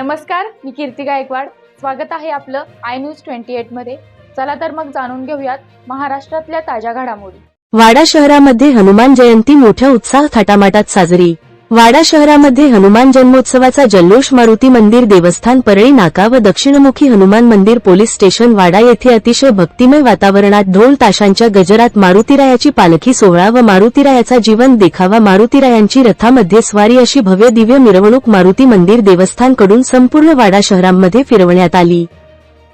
नमस्कार मी कीर्ती गायकवाड. स्वागत आहे आपलं आय न्यूज ट्वेंटी एटमध्ये. चला तर मग जाणून घेऊयात महाराष्ट्रातल्या ताज्या घडामोडी. वाडा शहरामध्ये हनुमान जयंती मोठ्या उत्साह थाटामाटात साजरी. वाडा शहरामध्ये हनुमान जन्मोत्सवाचा जल्लोष मारुती मंदिर देवस्थान परळी नाका व दक्षिणमुखी हनुमान मंदिर पोलीस स्टेशन वाडा येथे अतिशय भक्तिमय वातावरणात ढोल ताशांच्या गजरात मारुतीरायाची पालखी सोहळा व मारुतीरायाचा जीवन देखावा. मारुतीरायांची रथामध्ये स्वारी अशी भव्य दिव्य मिरवणूक मारुती मंदिर देवस्थानकडून संपूर्ण वाडा शहरांमध्ये फिरवण्यात आली.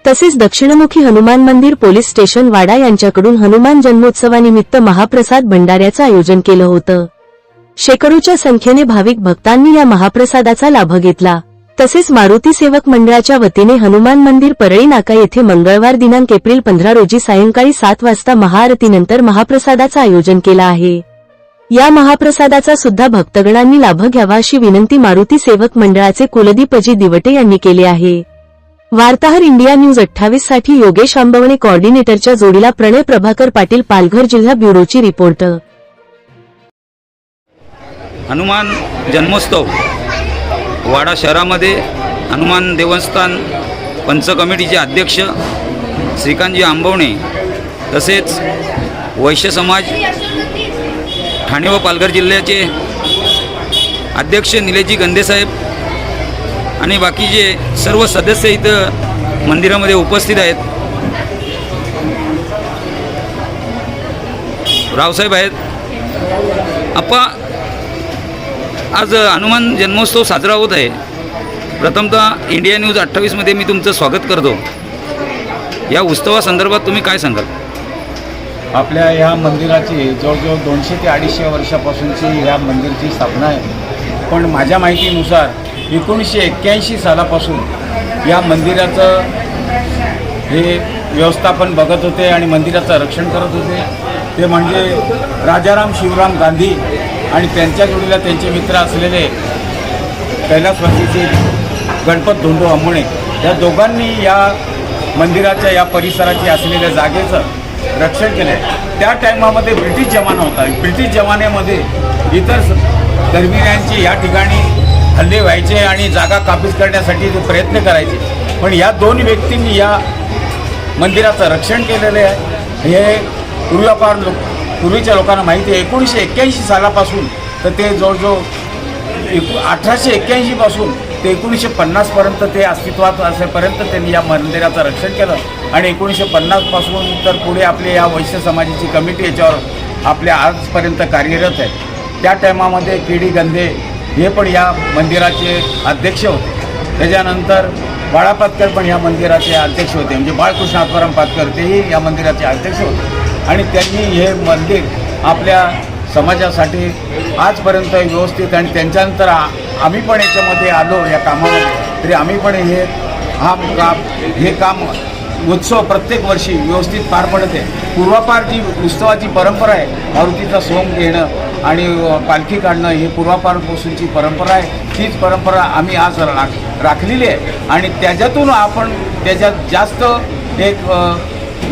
तसेच दक्षिणमुखी हनुमान मंदिर पोलीस स्टेशन वाडा यांच्याकडून हनुमान जन्मोत्सवानिमित्त महाप्रसाद भंडाऱ्याचं आयोजन केलं होतं. शेकडोच्या संख्येने भाविक भक्तांनी या महाप्रसादाचा लाभ घेतला. तसेच मारुती सेवक मंडळाच्या वतीने हनुमान मंदिर परळी नाका येथे मंगळवार दिनांक एप्रिल पंधरा रोजी सायंकाळी सात वाजता महाआरतीनंतर महाप्रसादाचं आयोजन केलं आहे. या महाप्रसादाचा सुद्धा भक्तगणांनी लाभ घ्यावा अशी विनंती मारुती सेवक मंडळाचे कुलदीपजी दिवटे यांनी केली आहे. वार्ताहर इंडिया न्यूज अठ्ठावीससाठी योगेश आंबवणे कॉर्डिनेटरच्या जोडीला प्रणय प्रभाकर पाटील पालघर जिल्हा ब्युरोची रिपोर्ट. हनुमान जन्मोत्सव. वाडा शहरामध्ये हनुमान देवस्थान पंच कमिटीचे अध्यक्ष श्रीकांतजी आंबवणे तसेच वैश्य समाज ठाणे व पालघर जिल्ह्याचे अध्यक्ष निलेशजी गंदेसाहेब आणि बाकीचे सर्व सदस्य इथं मंदिरामध्ये उपस्थित आहेत. रावसाहेब आहेत. अप्पा आज हनुमान जन्मोत्सव साजरा होत आहे. प्रथमतः इंडिया न्यूज अठ्ठावीसमध्ये मी तुमचं स्वागत करतो. या उत्सवासंदर्भात तुम्ही काय सांगाल? आपल्या ह्या मंदिराची जवळजवळ दोनशे ते अडीचशे वर्षापासूनची ह्या मंदिरची स्थापना आहे. पण माझ्या माहितीनुसार एकोणीसशे एक्क्याऐंशी सालापासून या मंदिराचं हे व्यवस्थापन बघत होते आणि मंदिराचं रक्षण करत होते. ते म्हणजे राजाराम शिवराम गांधी आणि त्यांच्या जोडीला त्यांचे मित्र असलेले कैलासवासीचे गणपत धोंडो आंबोणे या दोघांनी या मंदिराच्या या परिसराची असलेल्या जागेचं रक्षण केलं आहे त्या टायमामध्ये ब्रिटिश जमाना होता. ब्रिटिश जमान्यामध्ये इतर स- या ठिकाणी हल्ले व्हायचे आणि जागा काबीज करण्यासाठी ते प्रयत्न करायचे. पण या दोन व्यक्तींनी या मंदिराचं रक्षण केलेलं आहे. हे पूर्वापार लोक पूर्वीच्या लोकांना माहिती आहे एकोणीसशे एक्क्याऐंशी सालापासून तर ते जवळजवळ एकू अठराशे एक्क्याऐंशीपासून ते एकोणीसशे पन्नासपर्यंत ते अस्तित्वात असेपर्यंत त्यांनी या मंदिराचं रक्षण केलं. आणि एकोणीसशे पन्नासपासून तर पुढे आपले या वैश्य समाजाची कमिटी याच्यावर आपल्या आजपर्यंत कार्यरत आहे. त्या टायमामध्ये के डी गंधे हे पण या मंदिराचे अध्यक्ष होते. त्याच्यानंतर बाळा पातकर पण या मंदिराचे अध्यक्ष होते. म्हणजे बाळकृष्ण आत्माराम पातकर तेही या मंदिराचे अध्यक्ष होते. आणि त्यांनी हे मंदिर आपल्या समाजासाठी आजपर्यंत व्यवस्थित आणि त्यांच्यानंतर आम्ही पण याच्यामध्ये आलो या कामामध्ये. तरी आम्ही पण हे हा काम हे काम उत्सव प्रत्येक वर्षी व्यवस्थित पार पडते. पूर्वापार जी उत्सवाची परंपरा आहे मारुतीचा सोंग घेणं आणि पालखी काढणं ही पूर्वापारपासूनची परंपरा आहे. तीच परंपरा आम्ही आज राख राखलेली आहे. आणि त्याच्यातून आपण त्याच्यात जास्त एक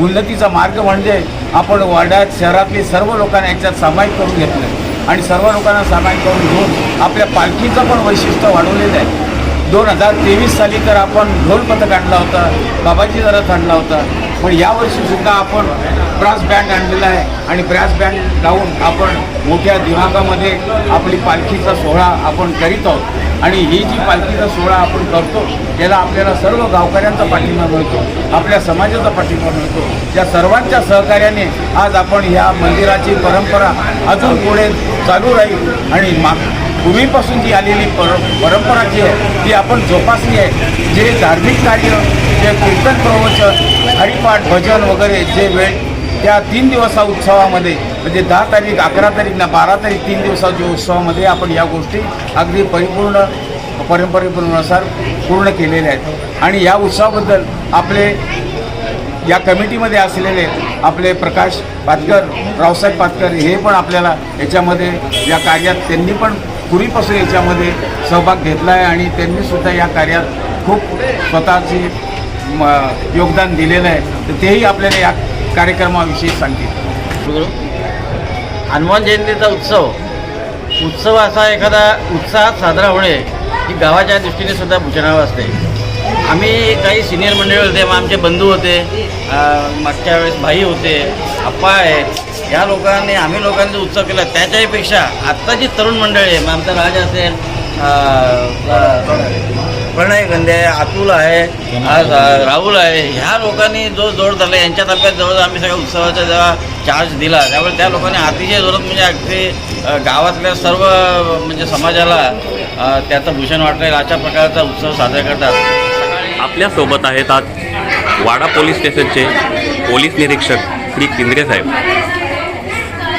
उन्नतीचा मार्ग म्हणजे आपण वाड्यात शहरातली सर्व लोकांना याच्यात सामायिक करून घेतलं. आणि सर्व लोकांना सामायिक करून घेऊन आपल्या पालखीचं पण वैशिष्ट्य वाढवलेलं आहे. दोन हजार तेवीस साली तर आपण ढोल पथक आणला होता बाबाजी रथ आणला होता. पण यावर्षी सुद्धा आपण ब्रास बँड आणलेला आहे आणि ब्रास बँड लावून आपण मोठ्या दिमागामध्ये आपली पालखीचा सोहळा आपण करीत आहोत. आणि ही जी पालखीचा सोहळा आपण करतो याला आपल्याला सर्व गावकऱ्यांचा पाठिंबा मिळतो आपल्या समाजाचा पाठिंबा मिळतो. या सर्वांच्या सहकार्याने आज आपण ह्या मंदिराची परंपरा अजून पुढे चालू राहील. आणि माग पूर्वीपासून जी आलेली पर परंपरा जी आहे ती आपण जोपासली आहे. जे धार्मिक कार्य जे कीर्तन प्रवचन थाळीपाठ भजन वगैरे जे वेळ त्या तीन दिवसा उत्सवामध्ये म्हणजे दहा तारीख अकरा तारीख ना बारा तारीख तीन दिवसाच्या उत्सवामध्ये आपण या गोष्टी अगदी परिपूर्ण परंपरेनुसार पूर्ण केलेल्या आहेत. आणि या उत्सवाबद्दल आपले या कमिटीमध्ये असलेले आपले प्रकाश पातकर रावसाहेब पातकर हे पण आपल्याला याच्यामध्ये या कार्यात त्यांनी पण पूर्वीपासून याच्यामध्ये सहभाग घेतला आहे आणि त्यांनीसुद्धा या कार्यात खूप स्वतःची म योगदान दिलेलं आहे. तर तेही आपल्याला या कार्यक्रमाविषयी सांगतील. हनुमान जयंतीचा उत्सव. उत्सव असा एखादा उत्साहात साजरा होणे ही गावाच्या दृष्टीने सुद्धा भूषणावं असते. आम्ही काही सिनियर मंडळी होते मग आमचे बंधू होते मागच्या वेळेस भाई होते अप्पा आहे. या लोकांनी आम्ही लोकांनी उत्सव केला त्याच्याहीपेक्षा आत्ताची तरुण मंडळी आहे मग आमचा राज असेल प्रणय गंदे आहे अतुल आहे आज राहुल आहे. ह्या लोकांनी जो जोड धरला यांच्या ताब्यात जवळ आम्ही सगळ्या उत्सवाचा जेव्हा चार्ज दिला त्यामुळे त्या लोकांनी अतिशय जोरात म्हणजे अगदी गावातल्या सर्व म्हणजे समाजाला त्याचं भूषण वाटलं अशा प्रकारचा उत्सव साजरा करतात. आपल्यासोबत आहेत आज वाडा पोलीस स्टेशनचे पोलीस निरीक्षक श्री किंद्रे साहेब.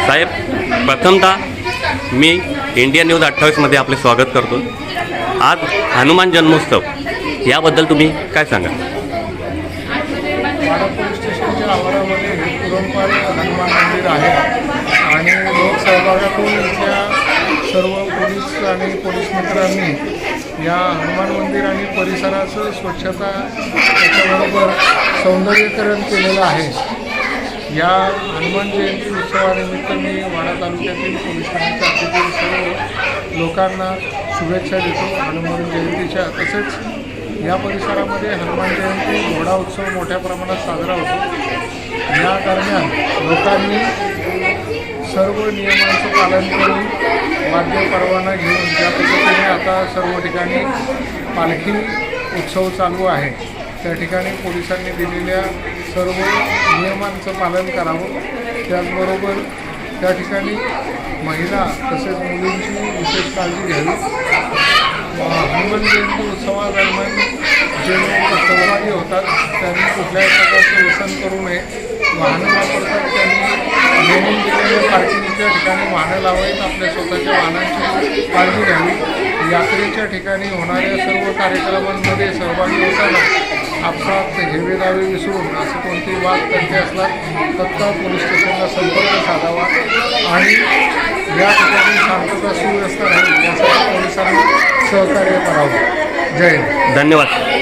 साहेब प्रथमतः मी इंडिया न्यूज अठ्ठावीसमध्ये आपले स्वागत करतो. आज हनुमान जन्मोत्सव. याबद्दल तुम्ही काय सांगा वाडा पोलीस स्टेशनच्या आवारामध्ये हे पुरणपाल हनुमान मंदिर आहे आणि लोकसहभागातून इथल्या सर्व पोलीस आणि पोलीस मित्रांनी या हनुमान मंदिर आणि परिसराचं स्वच्छता त्याच्याबरोबर सौंदर्यीकरण केलेलं आहे. या हनुमान जयंती उत्सवानिमित्त मी वाडा तालुक्यातील पोलिसांच्या ठाण्याच्या सर्व लोकांना शुभेच्छा देतो. हनुमान जयंतीच्या तसेच या परिसरामध्ये हनुमान जयंती घोडा उत्सव मोठ्या प्रमाणात साजरा होतो. या दरम्यान लोकांनी सर्व नियमांचं पालन करून वाद्य परवाना घेऊन ज्या पद्धतीने आता सर्व ठिकाणी पालखी उत्सव चालू आहे त्या ठिकाणी पोलिसांनी दिलेल्या सर्व नियमांचं पालन करावं. त्याचबरोबर त्या ठिकाणी महिला तसेच मुलींची विशेष काळजी घ्यावी. हनुमान जयंती उत्सवादरम्यान जे लोक सहभागी होतात त्यांनी कुठल्याही प्रकारचं व्यसन करू नये. वाहनं वापरतात त्यांनी. नेमून दिलेल्या पार्किंगच्या ठिकाणी वाहनं लावावीत आपल्या स्वतःच्या वाहनांची काळजी घ्यावी. यात्रेच्या ठिकाणी होणाऱ्या सर्व कार्यक्रमांमध्ये सहभागी होताना आपसात हेवेदावे विसरून असं कोणतेही वाद करते असला तत्काळ पोलीस स्टेशनला संपर्क साधावा आणि या ठिकाणी शांतता सुव्यवस्था राहील यासाठी पोलिसांनी सहकार्य करावं. जय धन्यवाद.